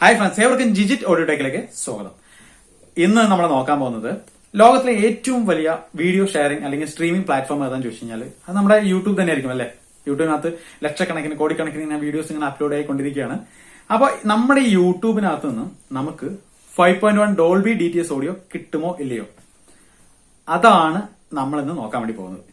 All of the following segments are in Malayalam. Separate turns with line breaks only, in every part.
ഹായ് ഫ്രണ്ട്സ് ഏവർക്കും ജിജിറ്റ് ഓഡിയോടെക്കിലേക്ക് സ്വാഗതം. ഇന്ന് നമ്മൾ നോക്കാൻ പോകുന്നത് ലോകത്തിലെ ഏറ്റവും വലിയ വീഡിയോ ഷെയറിംഗ് അല്ലെങ്കിൽ സ്ട്രീമിംഗ് പ്ലാറ്റ്ഫോം ഏതാന്ന് ചോദിച്ചു കഴിഞ്ഞാൽ അത് നമ്മുടെ യൂട്യൂബ് തന്നെ ആയിരിക്കും അല്ലേ? യൂട്യൂബിനകത്ത് ലക്ഷക്കണക്കിന് കോടിക്കണക്കിന് ഇങ്ങനെ വീഡിയോസ് ഇങ്ങനെ അപ്ലോഡ് ആയിക്കൊണ്ടിരിക്കുകയാണ്. അപ്പൊ നമ്മുടെ യൂട്യൂബിനകത്ത് നിന്ന് നമുക്ക് five point one Dolby D T S audio കിട്ടുമോ ഇല്ലയോ? അതാണ് നമ്മൾ ഇന്ന് നോക്കാൻ വേണ്ടി പോകുന്നത്.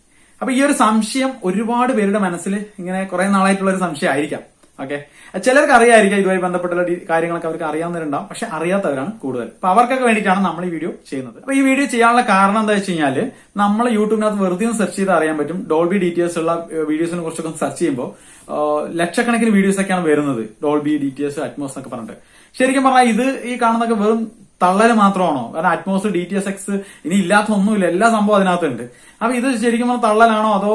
അപ്പൊ ഈ ഒരു സംശയം ഒരുപാട് പേരുടെ മനസ്സിൽ ഇങ്ങനെ കുറെ നാളായിട്ടുള്ള ഒരു സംശയം ആയിരിക്കാം. ഓക്കെ ചിലർക്ക് അറിയായിരിക്കും ഇതുമായി ബന്ധപ്പെട്ടുള്ള കാര്യങ്ങളൊക്കെ അവർക്ക് അറിയാവുന്നവരുണ്ടാവും. പക്ഷെ അറിയാത്തവരാണ് കൂടുതൽ. അപ്പൊ അവർക്കൊക്കെ വേണ്ടിയിട്ടാണ് നമ്മൾ ഈ വീഡിയോ ചെയ്യുന്നത്. അപ്പൊ ഈ വീഡിയോ ചെയ്യാനുള്ള കാരണം എന്താ വെച്ച് കഴിഞ്ഞാൽ നമ്മൾ യൂട്യൂബിനകത്ത് വെറുതെ സെർച്ച് ചെയ്ത് അറിയാൻ പറ്റും. ഡോൾബി ഡീറ്റെയിൽസ് ഉള്ള വീഡിയോസിനെ കുറിച്ചൊക്കെ സെർച്ച് ചെയ്യുമ്പോൾ ലക്ഷക്കണക്കിന് വീഡിയോസ് ഒക്കെയാണ് വരുന്നത്. ഡോൾബി ഡീറ്റെയിൽസ് അറ്റ്മോസ് എന്നൊക്കെ പറഞ്ഞിട്ട്. ശരിക്കും പറഞ്ഞാൽ ഇത് ഈ കാണുന്നൊക്കെ വെറും തള്ളൽ മാത്രമാണോ? കാരണം Atmos D T S X ഇനി ഇല്ലാത്ത ഒന്നുമില്ല എല്ലാ സംഭവം അതിനകത്തുണ്ട്. അപ്പൊ ഇത് ശരിക്കും തള്ളലാണോ അതോ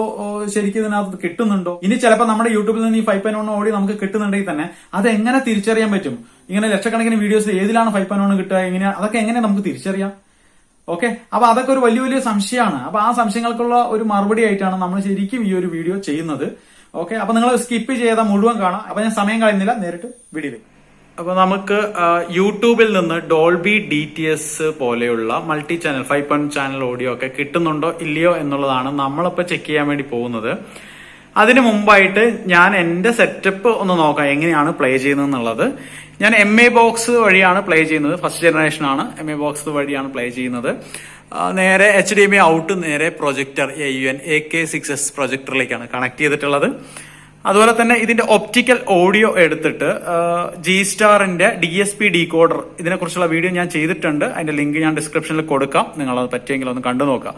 ശരിക്കും ഇതിനകത്ത് കിട്ടുന്നുണ്ടോ? ഇനി ചിലപ്പോൾ നമ്മുടെ യൂട്യൂബിൽ നിന്ന് ഈ ഫൈവ് പോയിന്റ് വൺ ഓടി നമുക്ക് കിട്ടുന്നുണ്ടെങ്കിൽ തന്നെ അത് എങ്ങനെ തിരിച്ചറിയാൻ പറ്റും? ഇങ്ങനെ ലക്ഷക്കണക്കിന് വീഡിയോസ് ഏതിലാണ് ഫൈവ് പോയിന്റ് വൺ കിട്ടുക? എങ്ങനെ അതൊക്കെ എങ്ങനെ നമുക്ക് തിരിച്ചറിയാം. ഓക്കെ? അപ്പൊ അതൊക്കെ ഒരു വലിയ വലിയ സംശയമാണ്. അപ്പൊ ആ സംശയങ്ങൾക്കുള്ള ഒരു മറുപടി ആയിട്ടാണ് നമ്മൾ ശരിക്കും ഈ ഒരു വീഡിയോ ചെയ്യുന്നത്. ഓക്കെ? അപ്പൊ നിങ്ങൾ സ്കിപ്പ് ചെയ്താൽ മുഴുവൻ കാണാം. അപ്പൊ ഞാൻ സമയം കളയുന്നില്ല. നേരിട്ട് വീഡിയോയിലേക്ക് അപ്പൊ നമുക്ക് യൂട്യൂബിൽ നിന്ന് ഡോൾബി ഡി ടി എസ് പോലെയുള്ള multi channel five point channel audio ഒക്കെ കിട്ടുന്നുണ്ടോ ഇല്ലയോ എന്നുള്ളതാണ് നമ്മളിപ്പോ ചെക്ക് ചെയ്യാൻ വേണ്ടി പോകുന്നത്. അതിന് മുമ്പായിട്ട് ഞാൻ എന്റെ സെറ്റപ്പ് ഒന്ന് നോക്കാം എങ്ങനെയാണ് പ്ലേ ചെയ്യുന്നത് എന്നുള്ളത് ഞാൻ എം എ ബോക്സ് വഴിയാണ് പ്ലേ ചെയ്യുന്നത് ഫസ്റ്റ് ജനറേഷൻ ആണ് എം എ ബോക്സ് വഴിയാണ് പ്ലേ ചെയ്യുന്നത്. നേരെ H D M I out നേരെ projector A U N A K six S പ്രൊജക്ടറിലേക്കാണ് connect ചെയ്തിട്ടുള്ളത്. അതുപോലെ തന്നെ ഇതിന്റെ ഒപ്റ്റിക്കൽ ഓഡിയോ എടുത്തിട്ട് ജി സ്റ്റാറിന്റെ D S P decoder ഇതിനെക്കുറിച്ചുള്ള വീഡിയോ ഞാൻ ചെയ്തിട്ടുണ്ട്. അതിന്റെ ലിങ്ക് ഞാൻ ഡിസ്ക്രിപ്ഷനിൽ കൊടുക്കാം. നിങ്ങൾ അത് പറ്റിയെങ്കിൽ ഒന്ന് കണ്ടു നോക്കാം.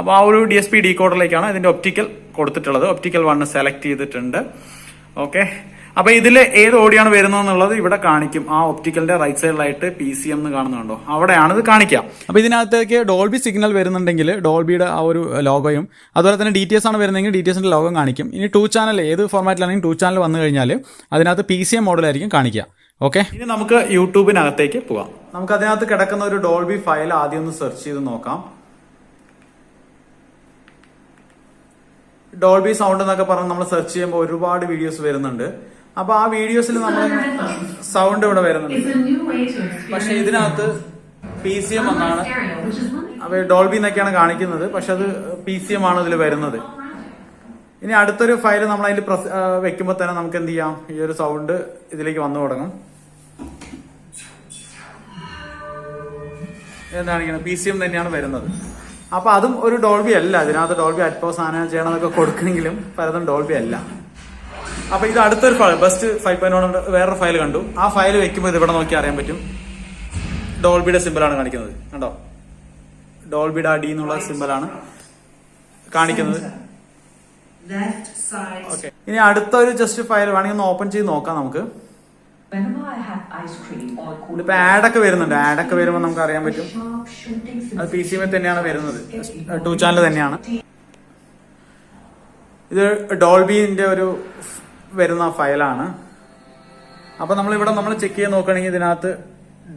അപ്പോൾ ആ ഒരു ഡി എസ് പി ഡി കോഡറിലേക്കാണ് ഇതിന്റെ ഒപ്റ്റിക്കൽ കൊടുത്തിട്ടുള്ളത്. ഒപ്റ്റിക്കൽ വണ്ണ് സെലക്ട് ചെയ്തിട്ടുണ്ട്. ഓക്കെ അപ്പൊ ഇതിൽ ഏത് ഓടിയാണ് വരുന്നത് എന്നുള്ളത് ഇവിടെ കാണിക്കും. ആ ഒപ്റ്റിക്കലിന്റെ റൈറ്റ് സൈഡിലായിട്ട് പി സി എം എന്ന് കാണുന്നുണ്ടോ അവിടെയാണ് ഇത് കാണിക്കുക. അപ്പൊ ഇതിനകത്തേക്ക് ഡോൾബി സിഗ്നൽ വരുന്നുണ്ടെങ്കിൽ ഡോൾബിയുടെ ആ ഒരു ലോഗോയും അതുപോലെ തന്നെ ഡി ടി എസ് ആണ് വരുന്നതെങ്കിൽ ഡി ടി എസിന്റെ ലോഗം കാണിക്കും. ഇനി ടു ചാനൽ ഏത് ഫോർമാറ്റിലാണെങ്കിൽ ടു ചാനൽ വന്നു കഴിഞ്ഞാൽ അതിനകത്ത് പി സി എം മോഡലായിരിക്കും കാണിക്കുക. ഓക്കെ ഇനി നമുക്ക് യൂട്യൂബിനകത്തേക്ക് പോവാം നമുക്ക് അതിനകത്ത് കിടക്കുന്ന ഒരു ഡോൾബി ഫയൽ ആദ്യം ഒന്ന് സെർച്ച് ചെയ്ത് നോക്കാം. ഡോൾബി സൗണ്ട് എന്നൊക്കെ പറഞ്ഞ് നമ്മൾ സെർച്ച് ചെയ്യുമ്പോൾ ഒരുപാട് വീഡിയോസ് വരുന്നുണ്ട്. അപ്പൊ ആ വീഡിയോസിൽ നമ്മൾ സൗണ്ട് ഇവിടെ വരുന്നുണ്ട്. പക്ഷെ ഇതിനകത്ത് പി സി എം എന്നാണ്. ഡോൾബി എന്നൊക്കെയാണ് കാണിക്കുന്നത്. പക്ഷെ അത് പി സി എം ആണ് ഇതിൽ വരുന്നത്. ഇനി അടുത്തൊരു ഫയൽ നമ്മൾ അതിൽ വെക്കുമ്പോ വെക്കുമ്പോൾ തന്നെ നമുക്ക് എന്ത് ചെയ്യാം? ഈ ഒരു സൗണ്ട് ഇതിലേക്ക് വന്നു തുടങ്ങും. എന്താണ് ഇങ്ങനെ പി സി എം തന്നെയാണ് വരുന്നത്. അപ്പൊ അതും ഒരു ഡോൾബി അല്ല. അതിനകത്ത് ഡോൾബി അറ്റ്പോസ് സാധനം ചെയ്യണമെന്നൊക്കെ കൊടുക്കണമെങ്കിലും പലതും ഡോൾബി അല്ല. അപ്പൊ ഇത് അടുത്തൊരു ഫയൽ ബെസ്റ്റ് ഫൈവ് പോയിന്റ് വേറൊരു ഫയൽ കണ്ടു. ആ ഫയൽ വെക്കുമ്പോൾ ഇത് ഇവിടെ നോക്കി അറിയാൻ പറ്റും. ഡോൾബിയുടെ സിമ്പിളാണ് കാണിക്കുന്നത്. കണ്ടോ? ഡോൾബിയുടെ അടി എന്നുള്ള സിമ്പിളാണ് കാണിക്കുന്നത്. ഓക്കെ ഇനി അടുത്ത ഒരു ജസ്റ്റ് ഫയൽ വേണമെങ്കിൽ ഒന്ന് ഓപ്പൺ ചെയ്ത് നോക്കാം നമുക്ക്. ഇതിപ്പോ ആഡൊക്കെ വരുന്നുണ്ട്. ആഡൊക്കെ വരുമ്പോൾ നമുക്ക് അറിയാൻ പറ്റും. അത് പി സി എമ്മിൽ തന്നെയാണ് വരുന്നത്. ടു ചാനൽ തന്നെയാണ്. ഇത് ഡോൾബിന്റെ ഒരു വരുന്ന ഫയലാണ്. അപ്പൊ നമ്മൾ ഇവിടെ നമ്മൾ ചെക്ക് ചെയ്ത് നോക്കുകയാണെങ്കിൽ ഇതിനകത്ത്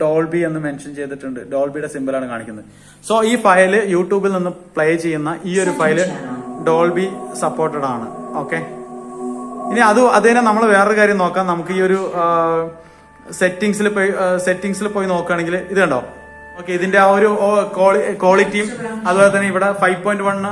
ഡോൾബി എന്ന് മെൻഷൻ ചെയ്തിട്ടുണ്ട്. ഡോൾബിയുടെ സിമ്പിളാണ് കാണിക്കുന്നത്. സോ ഈ ഫയൽ യൂട്യൂബിൽ നിന്ന് പ്ലേ ചെയ്യുന്ന ഈ ഒരു ഫയൽ ഡോൾബി സപ്പോർട്ടഡ് ആണ്. ഓക്കെ ഇനി അത് അത് തന്നെ നമ്മൾ വേറൊരു കാര്യം നോക്കാം. നമുക്ക് ഈ ഒരു സെറ്റിങ്സിൽ പോയി സെറ്റിങ്സിൽ പോയി നോക്കുകയാണെങ്കിൽ ഇത് കണ്ടോ? ഓക്കെ ഇതിന്റെ ആ ഒരു ക്വാളിറ്റിയും അതുപോലെ തന്നെ ഇവിടെ five point one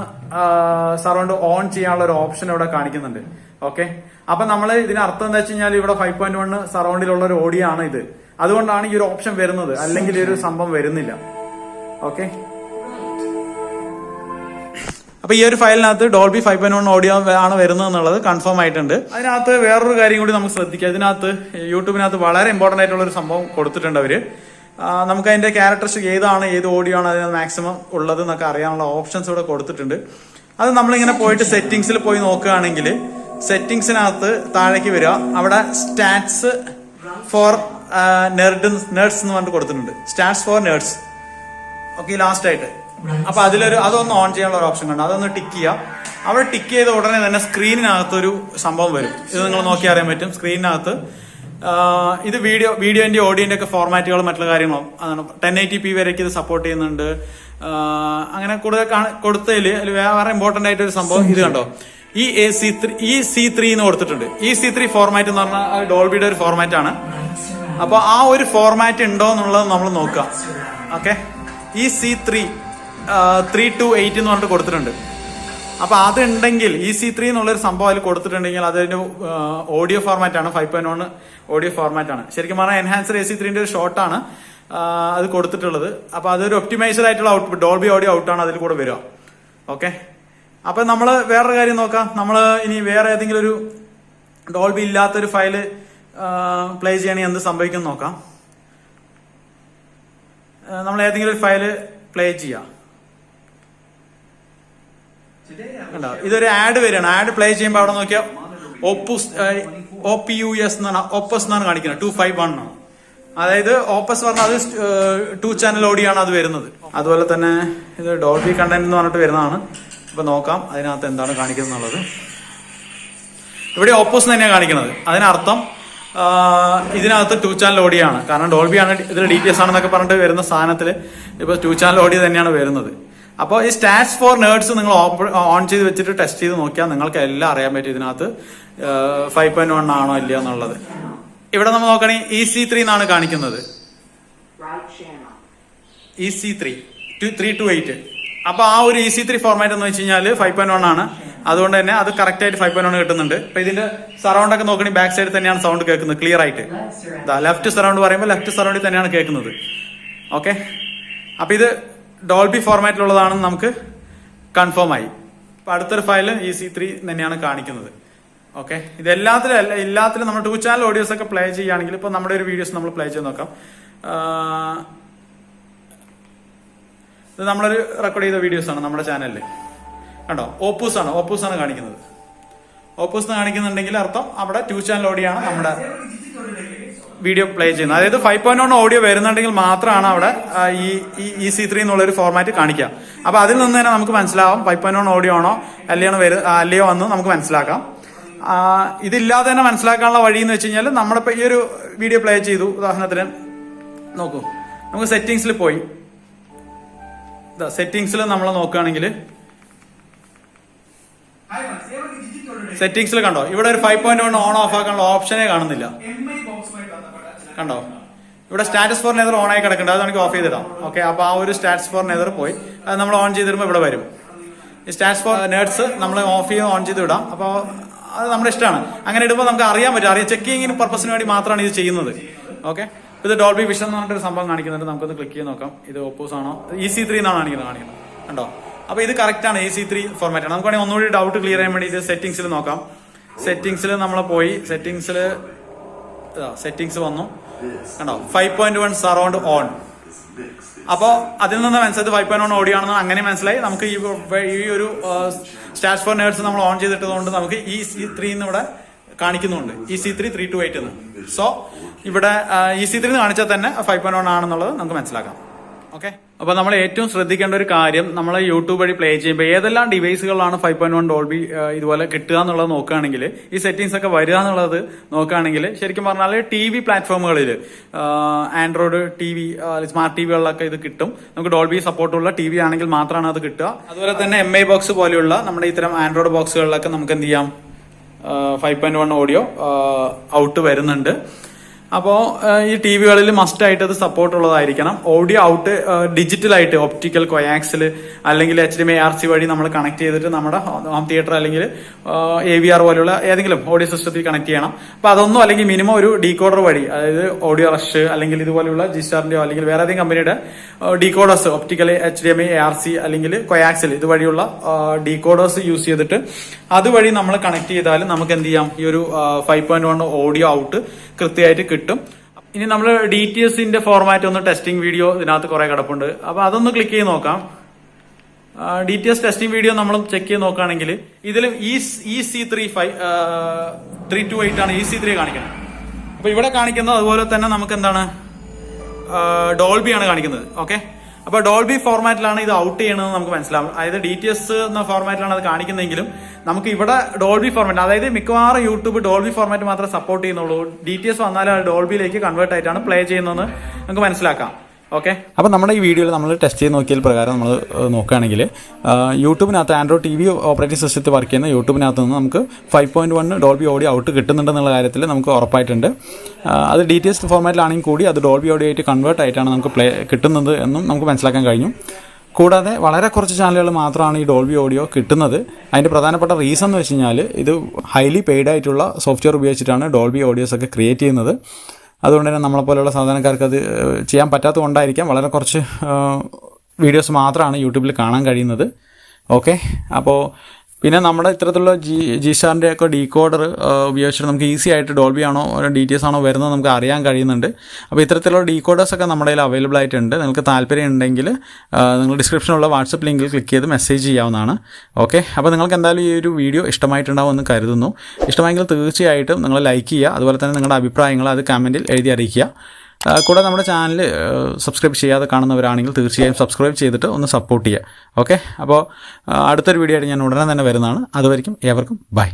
surround on ചെയ്യാനുള്ള ഒരു ഓപ്ഷൻ ഇവിടെ കാണിക്കുന്നുണ്ട്. ഓക്കെ? അപ്പൊ നമ്മൾ ഇതിന് അർത്ഥം എന്താ വെച്ച് കഴിഞ്ഞാൽ ഇവിടെ ഫൈവ് പോയിന്റ് വൺ സറൗണ്ടിലുള്ള ഒരു ഓഡിയോ ആണ് ഇത്. അതുകൊണ്ടാണ് ഈ ഒരു ഓപ്ഷൻ വരുന്നത്. അല്ലെങ്കിൽ ഈ ഒരു സംഭവം വരുന്നില്ല. ഓക്കെ? അപ്പൊ ഈ ഒരു ഫയലിനകത്ത് Dolby five point one audio ആണ് വരുന്നത് എന്നുള്ളത് കൺഫേം ആയിട്ടുണ്ട്. അതിനകത്ത് വേറൊരു കാര്യം കൂടി നമുക്ക് ശ്രദ്ധിക്കാം. ഇതിനകത്ത് യൂട്യൂബിനകത്ത് വളരെ ഇമ്പോർട്ടന്റ് ആയിട്ടുള്ള ഒരു സംഭവം കൊടുത്തിട്ടുണ്ട് അവർ. നമുക്ക് അതിന്റെ ക്യാരക്ടറിസ്റ്റിക് ഏതാണ് ഏത് ഓഡിയോ ആണ് അതിന് മാക്സിമം ഉള്ളത് എന്നൊക്കെ അറിയാനുള്ള ഓപ്ഷൻസ് ഇവിടെ കൊടുത്തിട്ടുണ്ട്. അത് നമ്മളിങ്ങനെ പോയിട്ട് സെറ്റിംഗ്സിൽ പോയി നോക്കുകയാണെങ്കിൽ സെറ്റിംഗ്സിനകത്ത് താഴേക്ക് വരിക. അവിടെ സ്റ്റാറ്റ്സ് ഫോർ നെർഡ് നേഴ്സ് എന്ന് പറഞ്ഞിട്ട് കൊടുത്തിട്ടുണ്ട്. Stats for nerds okay last ആയിട്ട്. അപ്പൊ അതിലൊരു അതൊന്ന് ഓൺ ചെയ്യാനുള്ള ഒരു ഓപ്ഷൻ കണ്ടു? അതൊന്ന് ടിക്ക് ചെയ്യാം അവിടെ ടിക്ക് ചെയ്ത ഉടനെ തന്നെ സ്ക്രീനിനകത്ത് ഒരു സംഭവം വരും. ഇത് നിങ്ങൾ നോക്കി അറിയാൻ പറ്റും. സ്ക്രീനിനകത്ത് ഇത് വീഡിയോ വീഡിയോന്റെ ഓഡിയോന്റെ ഒക്കെ ഫോർമാറ്റുകളും മറ്റുള്ള കാര്യങ്ങളും. അതാണ് ടെൻ എയ്റ്റി പി വരെയൊക്കെ ഇത് സപ്പോർട്ട് ചെയ്യുന്നുണ്ട്. അങ്ങനെ കൂടുതൽ കൊടുത്തതിൽ വേറെ ഇമ്പോർട്ടന്റ് ആയിട്ട് ഒരു സംഭവം ഇത് കണ്ടോ? ഈ എ സി ത്രീ ഈ സി ത്രീ എന്ന് കൊടുത്തിട്ടുണ്ട്. ഈ സി ത്രീ ഫോർമാറ്റ് എന്ന് പറഞ്ഞാൽ ഡോൾബിയുടെ ഒരു ഫോർമാറ്റ് ആണ്.
അപ്പൊ
അപ്പോൾ ആ ഒരു ഫോർമാറ്റ് ഉണ്ടോ എന്നുള്ളത് നമ്മൾ നോക്കുക. ഓക്കെ ഈ C three three two eight എന്ന് പറഞ്ഞിട്ട് കൊടുത്തിട്ടുണ്ട്. അപ്പൊ അതുണ്ടെങ്കിൽ ഇ സി ത്രീ എന്നുള്ളൊരു സംഭവം അതിൽ കൊടുത്തിട്ടുണ്ടെങ്കിൽ അതിന്റെ ഓഡിയോ ഫോർമാറ്റ് ആണ്. Five point one audio format ആണ്. ശരിക്കും പറഞ്ഞാൽ എൻഹാൻസർ എ സി ത്രീന്റെ ഒരു ആണ് അത് കൊടുത്തിട്ടുള്ളത്. അപ്പൊ അതൊരു ഒപ്റ്റിമൈസ്ഡ് ആയിട്ടുള്ള ഔട്ട്പുട്ട് ഡോൾബി ഓഡിയോ ഔട്ടാണ് അതിൽ കൂടെ വരിക. ഓക്കെ അപ്പൊ നമ്മൾ വേറൊരു കാര്യം നോക്കാം. നമ്മൾ ഇനി വേറെ ഏതെങ്കിലും ഒരു ഡോൾബി ഇല്ലാത്തൊരു ഫയൽ പ്ലേ ചെയ്യണമെങ്കിൽ എന്ത് സംഭവിക്കും നോക്കാം. നമ്മൾ ഏതെങ്കിലും ഒരു ഫയൽ പ്ലേ ചെയ്യാം. കണ്ടോ? ഇതൊരു ആഡ് വരികയാണ്. ആഡ് പ്ലേ ചെയ്യുമ്പോൾ അവിടെ നോക്കിയാൽ opus O P U S എന്നാണ് ഒപ്പസ് എന്നാണ് കാണിക്കുന്നത്. ടു ഫൈവ് വൺ ആണ്. അതായത് ഓപ്പസ് പറഞ്ഞാൽ അത് ടു ചാനൽ ഓടിയാണ് അത് വരുന്നത്. അതുപോലെ തന്നെ ഇത് ഡോൾബി കണ്ടന്റ് എന്ന് പറഞ്ഞിട്ട് വരുന്നതാണ്. ഇപ്പൊ നോക്കാം അതിനകത്ത് എന്താണ് കാണിക്കുന്നത് എന്നുള്ളത് ഇവിടെ ഓപ്പോസ് തന്നെയാണ് കാണിക്കുന്നത്. അതിനർത്ഥം ഇതിനകത്ത് ടു ചാനൽ ഓടിയാണ് കാരണം ഡോൾബി ആണ് ഇതിൽ ഡി ടി എസ് ആണെന്നൊക്കെ പറഞ്ഞിട്ട് വരുന്ന സാധനത്തിൽ ഇപ്പൊ ടു ചാനൽ ഓഡിയോ തന്നെയാണ് വരുന്നത്. അപ്പോൾ ഈ സ്റ്റാറ്റ്സ് ഫോർ നേഴ്സ് നിങ്ങൾ ഓൺ ചെയ്ത് വെച്ചിട്ട് ടെസ്റ്റ് ചെയ്ത് നോക്കിയാൽ നിങ്ങൾക്ക് എല്ലാം അറിയാൻ പറ്റും ഇതിനകത്ത്. ഫൈവ് പോയിന്റ് വൺ ആണോ ഇല്ലയോ എന്നുള്ളത്. ഇവിടെ നമ്മൾ നോക്കുകയാണെങ്കിൽ ഇ സി ത്രീ എന്നാണ് കാണിക്കുന്നത്. E C three two three two eight അപ്പൊ ആ ഒരു ഇ സി ത്രീ ഫോർമാറ്റ് എന്ന് വെച്ച് കഴിഞ്ഞാൽ ഫൈവ് പോയിന്റ് വൺ ആണ്. അതുകൊണ്ട് തന്നെ അത് കറക്റ്റ് ആയിട്ട് ഫൈവ് പോയിന്റ് വൺ കിട്ടുന്നുണ്ട്. അപ്പൊ ഇതിന്റെ സറൗണ്ട് ഒക്കെ നോക്കണി ബാക്ക് സൈഡിൽ തന്നെയാണ് സൗണ്ട് കേൾക്കുന്നത് ക്ലിയർ ആയിട്ട്. ലെഫ്റ്റ് സറൗണ്ട് പറയുമ്പോൾ ലെഫ്റ്റ് സറൗണ്ടിൽ തന്നെയാണ് കേൾക്കുന്നത്. ഓക്കെ അപ്പൊ ഇത് ഡോൾബി ഫോർമാറ്റിലുള്ളതാണെന്ന് നമുക്ക് കൺഫേം ആയി. അപ്പൊ അടുത്തൊരു ഫയൽ ഇ സി ത്രീ തന്നെയാണ് കാണിക്കുന്നത്. ഓക്കെ ഇത് എല്ലാത്തിലും അല്ല എല്ലാത്തിലും നമ്മൾ ടു ചാനൽ ഓഡിയോസ് ഒക്കെ പ്ലേ ചെയ്യുകയാണെങ്കിൽ ഇപ്പൊ നമ്മുടെ ഒരു വീഡിയോസ് നമ്മൾ പ്ലേ ചെയ്ത് നോക്കാം. ഇത് നമ്മളൊരു റെക്കോർഡ് ചെയ്ത വീഡിയോസ് ആണ് നമ്മുടെ ചാനലിൽ കണ്ടോ? ഓപ്പൂസ് ആണ്. ഓപ്പൂസ് ആണ് കാണിക്കുന്നത്. ഓപ്പൂസ് കാണിക്കുന്നുണ്ടെങ്കിൽ അർത്ഥം അവിടെ ടു ചാനൽ ഓഡിയാണ് നമ്മുടെ വീഡിയോ പ്ലേ ചെയ്യുന്നത്. അതായത് ഫൈവ് പോയിന്റ് വൺ ഓഡിയോ വരുന്നുണ്ടെങ്കിൽ മാത്രമാണ് അവിടെ ഈ ഇ സി ത്രീ എന്നുള്ള ഒരു ഫോർമാറ്റ് കാണിക്കുക. അപ്പൊ അതിൽ നിന്ന് തന്നെ നമുക്ക് മനസ്സിലാവും ഫൈവ് പോയിന്റ് വൺ ഓഡിയോ ആണോ അല്ലയോ വരു അല്ലയോ എന്ന് നമുക്ക് മനസ്സിലാക്കാം. ഇതില്ലാതെ തന്നെ മനസ്സിലാക്കാനുള്ള വഴി എന്ന് വെച്ച് കഴിഞ്ഞാൽ നമ്മളിപ്പോ ഈ ഒരു വീഡിയോ പ്ലേ ചെയ്തു. ഉദാഹരണത്തിന് നോക്കൂ. നമുക്ക് സെറ്റിങ്സിൽ പോയി. സെറ്റിങ്സിൽ നമ്മൾ നോക്കുകയാണെങ്കിൽ സെറ്റിംഗ്സിൽ കണ്ടോ? ഇവിടെ ഒരു five point one on off ആക്കാനുള്ള ഓപ്ഷനെ കാണുന്നില്ല. കണ്ടോ? ഇവിടെ സ്റ്റാറ്റസ് ഫോർ നെതർ ഓൺ ആയി കിടക്കുന്നുണ്ട്. അത് നമുക്ക് ഓഫ് ചെയ്തിടാം. ഓക്കെ അപ്പൊ ആ ഒരു സ്റ്റാറ്റസ് ഫോർ നെതർ പോയി. അത് നമ്മൾ ഓൺ ചെയ്തിടുമ്പോൾ ഇവിടെ വരും. ഈ സ്റ്റാറ്റസ് ഫോർ നേഴ്സ് നമ്മൾ ഓഫ് ചെയ്ത് ഓൺ ചെയ്ത് വിടാം. അപ്പോൾ അത് നമ്മുടെ ഇഷ്ടമാണ്. അങ്ങനെ ഇടുമ്പോൾ നമുക്ക് അറിയാൻ പറ്റും. അറിയാം ചെക്കിങ്ങിന് പർപ്പസിന് വേണ്ടി മാത്രമാണ് ഇത് ചെയ്യുന്നത്. ഓക്കെ ഇത് ഡോൾബി വിഷൻ എന്ന് പറഞ്ഞിട്ട് സംഭവം കാണിക്കുന്നുണ്ട്. നമുക്കൊന്ന് ക്ലിക്ക് ചെയ്ത് നോക്കാം. ഇത് ഓപ്പോസ് ആണോ? ഇ സി ത്രീ എന്നാണ് കാണിക്കുന്നത് കാണിക്കുന്നത്. കണ്ടോ? അപ്പൊ ഇത് കറക്റ്റ് ആണ് എ സി ത്രീ ഫോർമാറ്റ് ആണ്. നമുക്ക് വേണമെങ്കിൽ ഒന്നുകൂടി ഡൗട്ട് ക്ലിയർ ചെയ്യാൻ വേണ്ടി ഇത് സെറ്റിംഗ്സിൽ നോക്കാം. സെറ്റിംഗ്സിൽ നമ്മൾ പോയി സെറ്റിംഗ്സിൽ സെറ്റിംഗ്സ് വന്നു. കണ്ടോ? Five point one surround on അപ്പോ അതിൽ നിന്ന് മനസ്സിലായത് ഫൈവ് പോയിന്റ് വൺ ഓഡിയോ ആണെന്ന് അങ്ങനെ മനസ്സിലായി. നമുക്ക് ഈ ഒരു സ്റ്റാറ്റ് ഫോർ നേഴ്സ് നമ്മൾ ഓൺ ചെയ്തിട്ടതുകൊണ്ട് നമുക്ക് ഈ സി ത്രീ ഇവിടെ കാണിക്കുന്നുണ്ട്. E C three three two eight എന്ന്. സോ ഇവിടെ ഇ സി ത്രീ കാണിച്ചാൽ തന്നെ ഫൈവ് പോയിന്റ് വൺ ആണെന്നുള്ളത് നമുക്ക് മനസ്സിലാക്കാം. ഓക്കെ അപ്പൊ നമ്മൾ ഏറ്റവും ശ്രദ്ധിക്കേണ്ട ഒരു കാര്യം നമ്മൾ യൂട്യൂബ് വഴി പ്ലേ ചെയ്യുമ്പോൾ ഏതെല്ലാം ഡിവൈസുകളാണ് ഫൈവ് പോയിന്റ് വൺ ഡോൾബി ഇതുപോലെ കിട്ടുക എന്നുള്ളത് നോക്കുകയാണെങ്കിൽ ഈ സെറ്റിംഗ്സ് ഒക്കെ വരിക എന്നുള്ളത് നോക്കുകയാണെങ്കിൽ ശരിക്കും പറഞ്ഞാൽ ടി വി പ്ലാറ്റ്ഫോമുകളിൽ Android T V smart T വികളിലൊക്കെ ഇത് കിട്ടും. നമുക്ക് ഡോൾബി സപ്പോർട്ടുള്ള ടി വി ആണെങ്കിൽ മാത്രമാണ് അത് കിട്ടുക. അതുപോലെ തന്നെ എം ഐ ബോക്സ് പോലെയുള്ള നമ്മുടെ ഇത്തരം ആൻഡ്രോയിഡ് ബോക്സുകളിലൊക്കെ നമുക്ക് എന്ത് ചെയ്യാം? Five point one audio out വരുന്നുണ്ട്. അപ്പോൾ ഈ ടി വികളിൽ മസ്റ്റ് ആയിട്ട് അത് സപ്പോർട്ട് ഉള്ളതായിരിക്കണം ഓഡിയോ ഔട്ട് ഡിജിറ്റൽ ആയിട്ട് ഒപ്റ്റിക്കൽ കൊയാക്സിൽ അല്ലെങ്കിൽ H D M R C വഴി നമ്മൾ കണക്ട് ചെയ്തിട്ട് നമ്മുടെ ഹോം തിയേറ്റർ അല്ലെങ്കിൽ എ വി ആർ പോലെയുള്ള ഏതെങ്കിലും ഓഡിയോ സിസ്റ്റത്തിൽ കണക്ട് ചെയ്യണം. അപ്പൊ അതൊന്നും അല്ലെങ്കിൽ മിനിമം ഒരു ഡീകോഡർ വഴി അതായത് ഓഡിയോ റഷ് അല്ലെങ്കിൽ ഇതുപോലെയുള്ള ജിസ്റ്റാറിന്റെയോ അല്ലെങ്കിൽ വേറെ ഏതെങ്കിലും കമ്പനിയുടെ decoders optical H D M I R C അല്ലെങ്കിൽ കൊയാക്സിൽ ഇതുവഴിയുള്ള ഡീകോഡേഴ്സ് യൂസ് ചെയ്തിട്ട് അതുവഴി നമ്മൾ കണക്ട് ചെയ്താൽ നമുക്ക് എന്ത് ചെയ്യാം? ഈ ഒരു five point one audio out കൃത്യമായിട്ട് കിട്ടും. ഇനി നമ്മൾ ഡി ടി എസിന്റെ ഫോർമാറ്റ് ഒന്ന് ടെസ്റ്റിംഗ് വീഡിയോ ഇതിനകത്ത് കുറെ കിടപ്പുണ്ട്. അപ്പൊ അതൊന്ന് ക്ലിക്ക് ചെയ്ത് നോക്കാം. D T S testing video നമ്മൾ ചെക്ക് ചെയ്ത് നോക്കുകയാണെങ്കിൽ ഇതിലും E C three five three two eight ആണ് ഇ സി ത്രീ കാണിക്കുന്നത്. അപ്പൊ ഇവിടെ കാണിക്കുന്നത് അതുപോലെ തന്നെ നമുക്ക് എന്താണ്? ഡോൾബിയാണ് കാണിക്കുന്നത്. ഓക്കെ അപ്പൊ ഡോൾബി ഫോർമാറ്റിലാണ് ഇത് ഔട്ട് ചെയ്യണമെന്ന് നമുക്ക് മനസ്സിലാവും. അതായത് ഡി ടി എസ് എന്ന ഫോർമാറ്റിലാണ് അത് കാണിക്കുന്നതെങ്കിലും നമുക്ക് ഇവിടെ ഡോൾബി ഫോർമാറ്റ് അതായത് മിക്കവാറും യൂട്യൂബ് ഡോൾബി ഫോർമാറ്റ് മാത്രമേ സപ്പോർട്ട് ചെയ്യുന്നുള്ളൂ. ഡി ടി എസ് വന്നാലും ഡോൾബിയിലേക്ക് കൺവേർട്ട് ആയിട്ടാണ് പ്ലേ ചെയ്യുന്നതെന്ന് നമുക്ക് മനസ്സിലാക്കാം. ഓക്കെ അപ്പോൾ നമ്മുടെ ഈ വീഡിയോയിൽ നമ്മൾ ടെസ്റ്റ് ചെയ്ത് നോക്കിയ പ്രകാരം നമ്മൾ നോക്കുകയാണെങ്കിൽ യൂട്യൂബിനകത്ത് ആൻഡ്രോയിഡ് ടി വി ഓപ്പറേറ്റിംഗ് സിസ്റ്റത്തിൽ വർക്ക് ചെയ്യുന്ന യൂട്യൂബിനകത്ത് നിന്ന് നമുക്ക് five point one Dolby audio out കിട്ടുന്നുണ്ടെന്നുള്ള കാര്യത്തിൽ നമുക്ക് ഉറപ്പായിട്ടുണ്ട്. അത് ഡി ടി എസ് ഫോർമാറ്റിലാണെങ്കിൽ കൂടി അത് ഡോൾബി ഓഡിയോ ആയിട്ട് കൺവേർട്ട് ആയിട്ടാണ് നമുക്ക് പ്ലേ കിട്ടുന്നത് എന്നും നമുക്ക് മനസ്സിലാക്കാൻ കഴിഞ്ഞു. കൂടാതെ വളരെ കുറച്ച് ചാനലുകൾ മാത്രമാണ് ഈ ഡോൾബി ഓഡിയോ കിട്ടുന്നത്. അതിന്റെ പ്രധാനപ്പെട്ട റീസൺ എന്ന് വെച്ച് കഴിഞ്ഞാൽ ഇത് ഹൈലി പെയ്ഡ് ആയിട്ടുള്ള സോഫ്റ്റ്വെയർ ഉപയോഗിച്ചിട്ടാണ് ഡോൾബി ഓഡിയോസ് ഒക്കെ ക്രിയേറ്റ് ചെയ്യുന്നത്. അതുകൊണ്ട് തന്നെ നമ്മളെപ്പോലെയുള്ള സാധാരണക്കാർക്ക് അത് ചെയ്യാൻ പറ്റാത്തത് കൊണ്ടായിരിക്കാം. വളരെ കുറച്ച് വീഡിയോസ് മാത്രമാണ് യൂട്യൂബിൽ കാണാൻ കഴിയുന്നത്. ഓക്കെ? അപ്പോൾ പിന്നെ നമ്മുടെ ഇത്തരത്തിലുള്ള ജി ജി സ്റ്റാറിന്റെ ഒക്കെ ഡീകോഡർ ഉപയോഗിച്ചിട്ട് നമുക്ക് ഈസി ആയിട്ട് ഡോൾബി ആണോ ഡി ടി എസ് ആണോ വരുന്നത് നമുക്ക് അറിയാൻ കഴിയുന്നുണ്ട്. അപ്പോൾ ഇത്തരത്തിലുള്ള ഡീകോഡേഴ്സ് ഒക്കെ നമ്മുടെ കയ്യിൽ അവൈലബിൾ ആയിട്ടുണ്ട്. നിങ്ങൾക്ക് താല്പര്യം ഉണ്ടെങ്കിൽ നിങ്ങൾ ഡിസ്ക്രിപ്ഷനിലുള്ള വാട്സപ്പ് ലിങ്കിൽ ക്ലിക്ക് ചെയ്ത് മെസ്സേജ് ചെയ്യാവുന്നതാണ്. ഓക്കെ അപ്പോൾ നിങ്ങൾക്ക് എന്തായാലും ഈ ഒരു വീഡിയോ ഇഷ്ടമായിട്ടുണ്ടാവുമെന്ന് കരുതുന്നു. ഇഷ്ടമായെങ്കിൽ തീർച്ചയായിട്ടും നിങ്ങൾ ലൈക്ക് ചെയ്യുക. അതുപോലെ തന്നെ നിങ്ങളുടെ അഭിപ്രായങ്ങൾ അത് കമന്റിൽ എഴുതി അറിയിക്കുക. ആ, കൂടാതെ നമ്മുടെ ചാനൽ സബ്സ്ക്രൈബ് ചെയ്യാതെ കാണുന്നവരാണെങ്കിൽ തീർച്ചയായും സബ്സ്ക്രൈബ് ചെയ്തിട്ട് ഒന്ന് സപ്പോർട്ട് ചെയ്യുക. ഓക്കെ അപ്പോൾ അടുത്തൊരു വീഡിയോ ആയിട്ട് ഞാൻ ഉടനെ തന്നെ വരുന്നതാണ്. അതുവരെയും ഏവർക്കും ബൈ